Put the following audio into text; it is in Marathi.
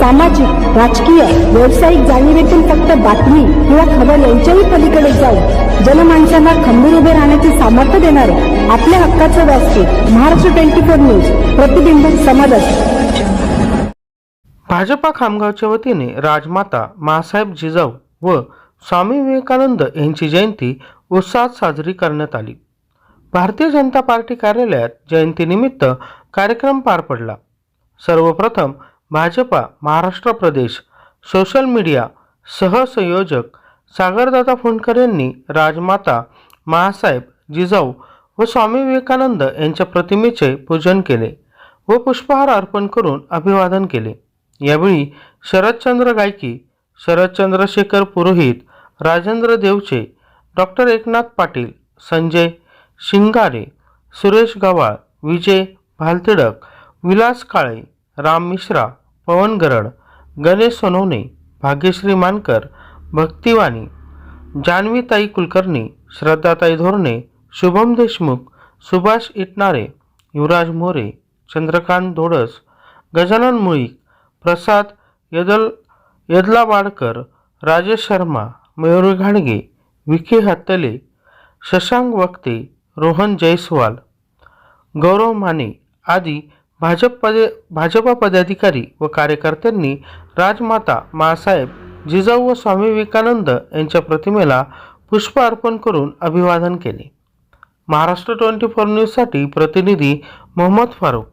सामाजिक राजकीय व्यावसायिक जाणीवेतून फक्त बातमी किंवा खबर यांच्याही पलीकडे जाऊन जनमानसांना खंबीर उभे राहण्याचे सामर्थ्य देणारे आपल्या हक्काचं व्यासपीठ महाराष्ट्र ट्वेंटी फोर न्यूज प्रतिबिंब समाजाचे भाजपा खामगावच्या वतीने राजमाता मासाहेब जिजाऊ व स्वामी विवेकानंद यांची जयंती उत्साहात साजरी करण्यात आली. भारतीय जनता पार्टी कार्यालयात जयंतीनिमित्त कार्यक्रम पार पडला. सर्वप्रथम भाजपा महाराष्ट्र प्रदेश सोशल मीडिया सहसंयोजक सागरदादा फुंडकर यांनी राजमाता महासाहेब जिजाऊ व स्वामी विवेकानंद यांच्या प्रतिमेचे पूजन केले व पुष्पहार अर्पण करून अभिवादन केले. यावेळी शरदचंद्र गायकी शरदचंद्रशेखर पुरोहित राजेंद्र देवचे डॉक्टर एकनाथ पाटील संजय शिंगारे सुरेश गवाळ विजय भालतिडक विलास काळे राम मिश्रा पवन गरड गणेश सोनवणे भाग्यश्री मानकर भक्तिवाणी जान्हवीताई कुलकर्णी श्रद्धाताई धोरणे शुभम देशमुख सुभाष इटनारे युवराज मोरे चंद्रकांत धोडस गजानन मुळीक प्रसाद यदल यदलावाडकर राजेश शर्मा मयुरी घाणगे विखे हत्तले शशांक वक्ते रोहन जयस्वाल गौरव माने आदी भाजप पदे भाजपा पदाधिकारी व कार्यकर्त्यांनी राजमाता मासाहेब जिजाऊ व स्वामी विवेकानंद यांच्या प्रतिमेला पुष्प अर्पण करून अभिवादन केले. महाराष्ट्र ट्वेंटी फोर न्यूजसाठी प्रतिनिधी मोहम्मद फारूक